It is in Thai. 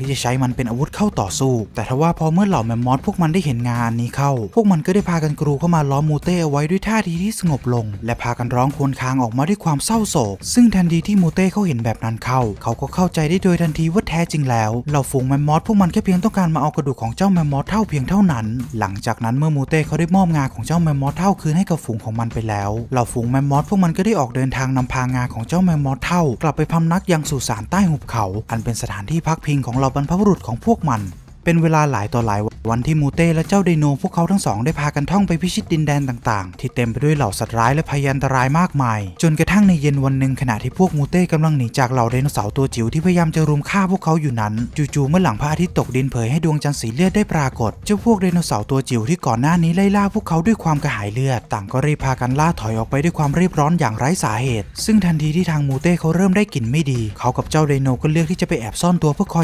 ที่จะใช้มันเป็นอาวุธเข้าต่อสู้ แต่ทว่าพอเมื่อเหล่าแมมมอสพวกมันได้เห็นงานนี้เข้า พวกมันก็ได้พากันกรูเข้ามาล้อมมูเต้เอาไว้ด้วยท่าทีที่สงบลง และพากันร้องควญคางออกมาด้วยความเศร้าโศก ซึ่งทันทีที่มูเต้เขาเห็นแบบนั้นเข้า เขาก็เข้าใจได้โดยทันทีว่าแท้จริงแล้วเหล่าฝูงแมมมอสพวกมันแค่เพียงต้องการมาเอากระดูกของเจ้าแมมมอสเท่าเพียงเท่านั้น หลังจากนั้นเมื่อมูเต้เขาได้มอบงาของเจ้าแมมมอสเท่าคืนให้กับฝูงของมันไปแล้วเหล่าฝูงแมมมอสพวกมันก็ได้ออกเดินทางนำพางาของเจ้าแมมมอสเท่ากลับไปพำนักยังสุสานใต้หุบเขา อันเป็นสถานที่พักพิงของเหล่าบรรพบุรุษของพวกมัน เป็นเวลาหลายต่อหลายวันที่มูเต้และเจ้าไดโนพวกเขาทั้งสองได้พากันท่องไปพิชิตดินแดนต่างๆ ที่เต็มไปด้วยเหล่าสัตว์ร้ายและพยันตรายมากมาย จนกระทั่งในเย็นวันหนึ่งขณะที่พวกมูเต้กำลังหนีจากเหล่าไดโนเสาร์ตัวจิ๋วที่พยายามจะรุมฆ่าพวกเขาอยู่นั้น จู่ๆเมื่อหลังพระอาทิตย์ตกดินเผยให้ดวงจันทร์สีเลือดได้ปรากฏ เจ้าพวกไดโนเสาร์ตัวจิ๋วที่ก่อนหน้านี้ไล่ล่าพวกเขาด้วยความกระหายเลือด ต่างก็รีบพากันล่าถอยออกไปด้วยความรีบร้อนอย่างไร้สาเหตุ ซึ่งทันทีที่ทางมูเต้เขาเริ่มได้กลิ่นไม่ดี เขากับเจ้าไดโนก็เลือกที่จะไปแอบซ่อนตัวเพื่อคอย